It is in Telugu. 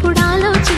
ఎప్పుడు ఆలోచన